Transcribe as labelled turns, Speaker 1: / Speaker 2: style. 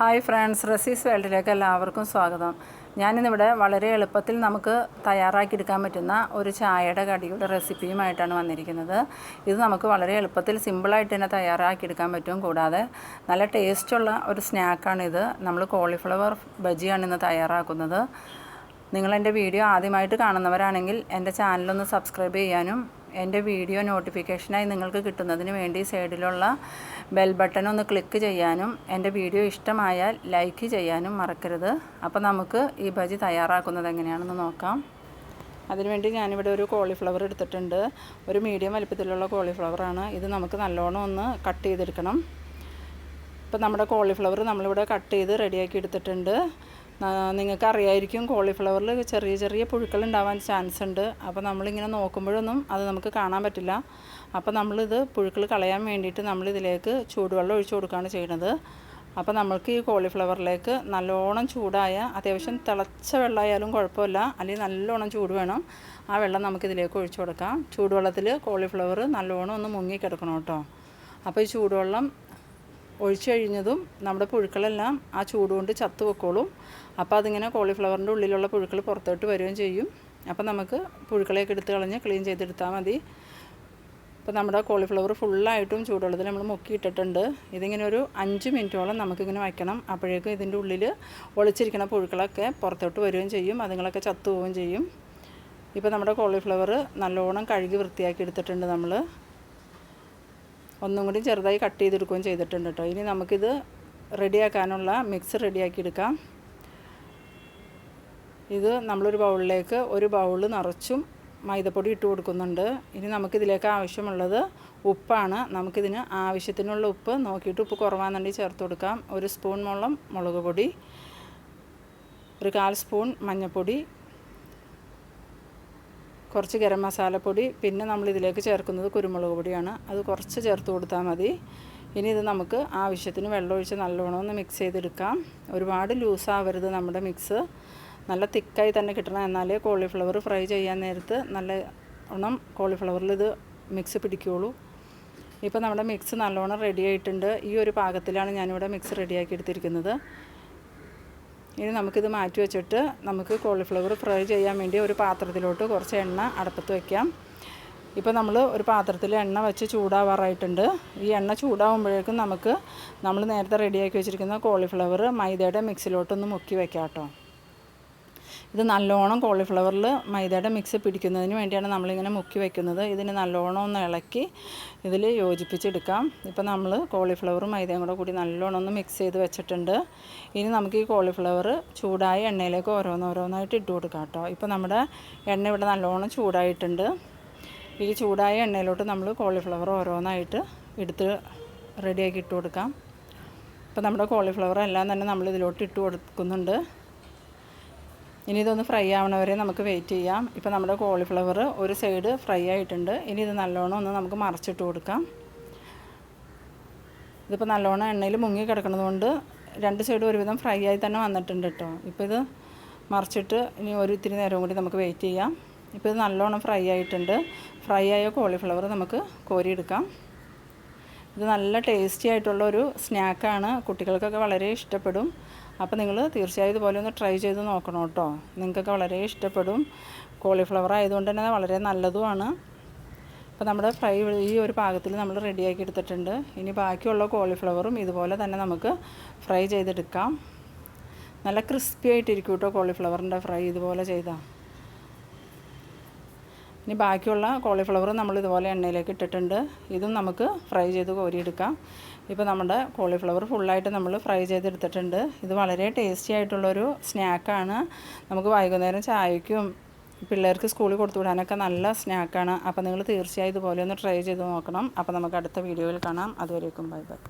Speaker 1: Hi friends റസീസ് വേൾഡിലേക്ക് എല്ലാവർക്കും സ്വാഗതം. ഞാനിന്നിവിടെ വളരെ എളുപ്പത്തിൽ നമുക്ക് തയ്യാറാക്കിയെടുക്കാൻ പറ്റുന്ന ഒരു ചായയുടെ കടിയുടെ റെസിപ്പിയുമായിട്ടാണ് വന്നിരിക്കുന്നത്. ഇത് നമുക്ക് വളരെ എളുപ്പത്തിൽ സിമ്പിളായിട്ട് തന്നെ തയ്യാറാക്കിയെടുക്കാൻ പറ്റും. കൂടാതെ നല്ല ടേസ്റ്റുള്ള ഒരു സ്നാക്കാണിത് നമ്മൾ കോളിഫ്ലവർ ബജിയാണ് ഇന്ന് തയ്യാറാക്കുന്നത്. നിങ്ങളെന്റെ വീഡിയോ ആദ്യമായിട്ട് കാണുന്നവരാണെങ്കിൽ എന്റെ ചാനലൊന്ന് സബ്സ്ക്രൈബ് ചെയ്യാനും എന്റെ വീഡിയോ നോട്ടിഫിക്കേഷനായി നിങ്ങൾക്ക് കിട്ടുന്നതിന് വേണ്ടി സൈഡിലുള്ള ബെൽ ബട്ടൺ ഒന്ന് ക്ലിക്ക് ചെയ്യാനും എന്റെ വീഡിയോ ഇഷ്ടമായാൽ ലൈക്ക് ചെയ്യാനും മറക്കരുത്. അപ്പോൾ നമുക്ക് ഈ ബജി തയ്യാറാക്കുന്നത് എങ്ങനെയാണെന്ന് നോക്കാം. അതിനുവേണ്ടി ഞാനിവിടെ ഒരു കോളിഫ്ലവർ എടുത്തിട്ടുണ്ട്. ഒരു മീഡിയം വലിപ്പത്തിലുള്ള കോളിഫ്ലവറാണ് ഇത് നമുക്ക് നല്ലോണം ഒന്ന് കട്ട് ചെയ്തെടുക്കണം. ഇപ്പോൾ നമ്മുടെ കോളിഫ്ലവർ നമ്മളിവിടെ കട്ട് ചെയ്ത് റെഡിയാക്കി എടുത്തിട്ടുണ്ട്. നിങ്ങൾക്ക് അറിയായിരിക്കും കോളിഫ്ലവറിൽ ചെറിയ ചെറിയ പുഴുക്കൾ ഉണ്ടാവാൻ ചാൻസ് ഉണ്ട് അപ്പോൾ നമ്മളിങ്ങനെ നോക്കുമ്പോഴൊന്നും അത് നമുക്ക് കാണാൻ പറ്റില്ല. അപ്പോൾ നമ്മളിത് പുഴുക്കൾ കളയാൻ വേണ്ടിയിട്ട് നമ്മളിതിലേക്ക് ചൂടുവെള്ളം ഒഴിച്ചു കൊടുക്കുകയാണ് ചെയ്യുന്നത്. അപ്പോൾ നമ്മൾക്ക് ഈ കോളിഫ്ലവറിലേക്ക് നല്ലോണം ചൂടായ അത്യാവശ്യം തിളച്ച വെള്ളമായാലും കുഴപ്പമില്ല. അല്ലെങ്കിൽ നല്ലോണം ചൂട് വേണം. ആ വെള്ളം നമുക്കിതിലേക്ക് ഒഴിച്ചു കൊടുക്കാം. ചൂടുവെള്ളത്തിൽ കോളിഫ്ലവർ നല്ലോണം ഒന്ന് മുങ്ങി കിടക്കണം കേട്ടോ. അപ്പോൾ ഈ ചൂടുവെള്ളം ഒഴിച്ചു കഴിഞ്ഞതും നമ്മുടെ പുഴുക്കളെല്ലാം ആ ചൂടുകൊണ്ട് ചത്തു വെക്കോളും അപ്പോൾ അതിങ്ങനെ കോളിഫ്ലവറിന്റെ ഉള്ളിലുള്ള പുഴുക്കൾ പുറത്തോട്ട് വരികയും ചെയ്യും. അപ്പോൾ നമുക്ക് പുഴുക്കളെയൊക്കെ എടുത്ത് കളഞ്ഞ് ക്ലീൻ ചെയ്തെടുത്താൽ മതി. അപ്പോൾ നമ്മുടെ കോളിഫ്ലവർ ഫുള്ളായിട്ടും ചൂടുവെള്ളത്തിൽ നമ്മൾ മുക്കിയിട്ടിട്ടുണ്ട്. ഇതിങ്ങനെ ഒരു അഞ്ച് മിനിറ്റോളം നമുക്കിങ്ങനെ വയ്ക്കണം. അപ്പോഴേക്കും ഇതിന്റെ ഉള്ളിൽ ഒളിച്ചിരിക്കുന്ന പുഴുക്കളൊക്കെ പുറത്തോട്ട് വരികയും ചെയ്യും. അതുങ്ങളൊക്കെ ചത്തു പോവുകയും ചെയ്യും. ഇപ്പോൾ നമ്മുടെ കോളിഫ്ലവർ നല്ലോണം കഴുകി വൃത്തിയാക്കി എടുത്തിട്ടുണ്ട് നമ്മൾ. ഒന്നും കൂടി ചെറുതായി കട്ട് ചെയ്തെടുക്കുകയും ചെയ്തിട്ടുണ്ട് കേട്ടോ. ഇനി നമുക്കിത് റെഡിയാക്കാനുള്ള മിക്സ് റെഡിയാക്കി എടുക്കാം ഇത് നമ്മളൊരു ബൗളിലേക്ക് ഒരു ബൗൾ നിറച്ചും മൈദപ്പൊടി ഇട്ട് കൊടുക്കുന്നുണ്ട്. ഇനി നമുക്കിതിലേക്ക് ആവശ്യമുള്ളത് ഉപ്പാണ്. നമുക്കിതിന് ആവശ്യത്തിനുള്ള ഉപ്പ് നോക്കിയിട്ട് ഉപ്പ് കുറവാണെന്നുണ്ടെങ്കിൽ ചേർത്ത് കൊടുക്കാം. ഒരു സ്പൂൺ മുളം മുളക് പൊടി ഒരു കാൽ സ്പൂൺ മഞ്ഞൾപ്പൊടി കുറച്ച് ഗരം മസാലപ്പൊടി പിന്നെ നമ്മൾ ഇതിലേക്ക് ചേർക്കുന്നത് കുരുമുളക് പൊടിയാണ്. അത് കുറച്ച് ചേർത്ത് കൊടുത്താൽ മതി. ഇനി ഇത് നമുക്ക് ആവശ്യത്തിന് വെള്ളമൊഴിച്ച് നല്ലോണം ഒന്ന് മിക്സ് ചെയ്തെടുക്കാം. ഒരുപാട് ലൂസാവരുത് നമ്മുടെ മിക്സ് നല്ല തിക്കായി തന്നെ കിട്ടണം. എന്നാലേ കോളിഫ്ലവർ ഫ്രൈ ചെയ്യാൻ നേരത്ത് നല്ല ഓണം കോളിഫ്ലവറിൽ ഇത് മിക്സ് പിടിക്കുകയുള്ളൂ ഇപ്പോൾ നമ്മുടെ മിക്സ് നല്ലോണം റെഡി ആയിട്ടുണ്ട്. ഈ ഒരു പാകത്തിലാണ് ഞാനിവിടെ മിക്സ് റെഡിയാക്കി എടുത്തിരിക്കുന്നത്. ഇനി നമുക്കിത് മാറ്റി വെച്ചിട്ട് നമുക്ക് കോളിഫ്ലവർ ഫ്രൈ ചെയ്യാൻ വേണ്ടി ഒരു പാത്രത്തിലോട്ട് കുറച്ച് എണ്ണ അടുപ്പത്ത് വയ്ക്കാം ഇപ്പോൾ നമ്മൾ ഒരു പാത്രത്തിൽ എണ്ണ വെച്ച് ചൂടാവാറായിട്ടുണ്ട്. ഈ എണ്ണ ചൂടാവുമ്പോഴേക്കും നമുക്ക് നമ്മൾ നേരത്തെ റെഡിയാക്കി വെച്ചിരിക്കുന്ന കോളിഫ്ലവർ മൈദയുടെ മിക്സിലോട്ടൊന്ന് മുക്കി വയ്ക്കാം കേട്ടോ ഇത് നല്ലോണം കോളിഫ്ലവറിൽ മൈദയുടെ മിക്സ് പിടിക്കുന്നതിന് വേണ്ടിയാണ് നമ്മളിങ്ങനെ മുക്കി വയ്ക്കുന്നത് ഇതിന് നല്ലോണം ഒന്ന് ഇളക്കി ഇതിൽ യോജിപ്പിച്ചെടുക്കാം. ഇപ്പോൾ നമ്മൾ കോളിഫ്ലവറും മൈദയും കൂടെ കൂടി നല്ലോണം ഒന്ന് മിക്സ് ചെയ്ത് വെച്ചിട്ടുണ്ട്. ഇനി നമുക്ക് ഈ കോളിഫ്ലവർ ചൂടായ എണ്ണയിലേക്ക് ഓരോന്നോരോന്നായിട്ട് ഇട്ട് കൊടുക്കാം കേട്ടോ. ഇപ്പോൾ നമ്മുടെ എണ്ണ ഇവിടെ നല്ലോണം ചൂടായിട്ടുണ്ട്. ഈ ചൂടായ എണ്ണയിലോട്ട് നമ്മൾ കോളിഫ്ലവർ ഓരോന്നായിട്ട് എടുത്ത് റെഡിയാക്കി ഇട്ട് കൊടുക്കാം. ഇപ്പോൾ നമ്മുടെ കോളിഫ്ലവർ എല്ലാം തന്നെ നമ്മൾ ഇതിലോട്ട് ഇട്ട് കൊടുക്കുന്നുണ്ട്. ഇനി ഇതൊന്ന് ഫ്രൈ ആവണവരെ നമുക്ക് വെയിറ്റ് ചെയ്യാം. ഇപ്പോൾ നമ്മുടെ കോളിഫ്ലവർ ഒരു സൈഡ് ഫ്രൈ ആയിട്ടുണ്ട്. ഇനി ഇത് നല്ലോണം ഒന്ന് നമുക്ക് മറച്ചിട്ട് കൊടുക്കാം. ഇതിപ്പോൾ നല്ലോണം എണ്ണയിൽ മുങ്ങി കിടക്കുന്നതുകൊണ്ട് രണ്ട് സൈഡും ഒരുവിധം ഫ്രൈ ആയി തന്നെ വന്നിട്ടുണ്ട് കേട്ടോ ഇപ്പോൾ ഇത് മറിച്ചിട്ട് ഇനി ഒരു ഇത്തിരി നേരം കൂടി നമുക്ക് വെയിറ്റ് ചെയ്യാം. ഇപ്പോൾ ഇത് നല്ലോണം ഫ്രൈ ആയിട്ടുണ്ട്. ഫ്രൈ ആയ കോളിഫ്ലവർ നമുക്ക് കോരിയെടുക്കാം. ഇത് നല്ല ടേസ്റ്റി ആയിട്ടുള്ള ഒരു സ്നാക്കാണ് കുട്ടികൾക്കൊക്കെ വളരെ ഇഷ്ടപ്പെടും. അപ്പോൾ നിങ്ങൾ തീർച്ചയായും ഇതുപോലെ ഒന്ന് ട്രൈ ചെയ്ത് നോക്കണം കേട്ടോ. നിങ്ങൾക്കൊക്കെ വളരെ ഇഷ്ടപ്പെടും. കോളിഫ്ലവർ ആയതുകൊണ്ട് തന്നെ വളരെ നല്ലതുമാണ്. അപ്പോൾ നമ്മുടെ ഫ്രൈ ഈ ഒരു പാകത്തിൽ നമ്മൾ റെഡിയാക്കി എടുത്തിട്ടുണ്ട്. ഇനി ബാക്കിയുള്ള കോളിഫ്ലവറും ഇതുപോലെ തന്നെ നമുക്ക് ഫ്രൈ ചെയ്തെടുക്കാം. നല്ല ക്രിസ്പി ആയിട്ടിരിക്കും കേട്ടോ കോളിഫ്ലവറിന്റെ ഫ്രൈ ഇതുപോലെ ചെയ്താൽ ഇനി ബാക്കിയുള്ള കോളിഫ്ലവർ നമ്മൾ ഇതുപോലെ എണ്ണയിലേക്ക് ഇട്ടിട്ടുണ്ട്. ഇതും നമുക്ക് ഫ്രൈ ചെയ്ത് കോരിയെടുക്കാം. ഇപ്പോൾ നമ്മുടെ കോളിഫ്ലവർ ഫുള്ളായിട്ട് നമ്മൾ ഫ്രൈ ചെയ്തെടുത്തിട്ടുണ്ട്. ഇത് വളരെ ടേസ്റ്റി ആയിട്ടുള്ളൊരു സ്നാക്കാണ് നമുക്ക് വൈകുന്നേരം ചായക്കും പിള്ളേർക്ക് സ്കൂളിൽ കൊടുത്തു വിടാനൊക്കെ നല്ല സ്നാക്കാണ് അപ്പോൾ നിങ്ങൾ തീർച്ചയായും ഇതുപോലെ ഒന്ന് ട്രൈ ചെയ്ത് നോക്കണം. അപ്പോൾ നമുക്ക് അടുത്ത വീഡിയോയിൽ കാണാം. അതുവരേക്കും ബൈ ബൈ.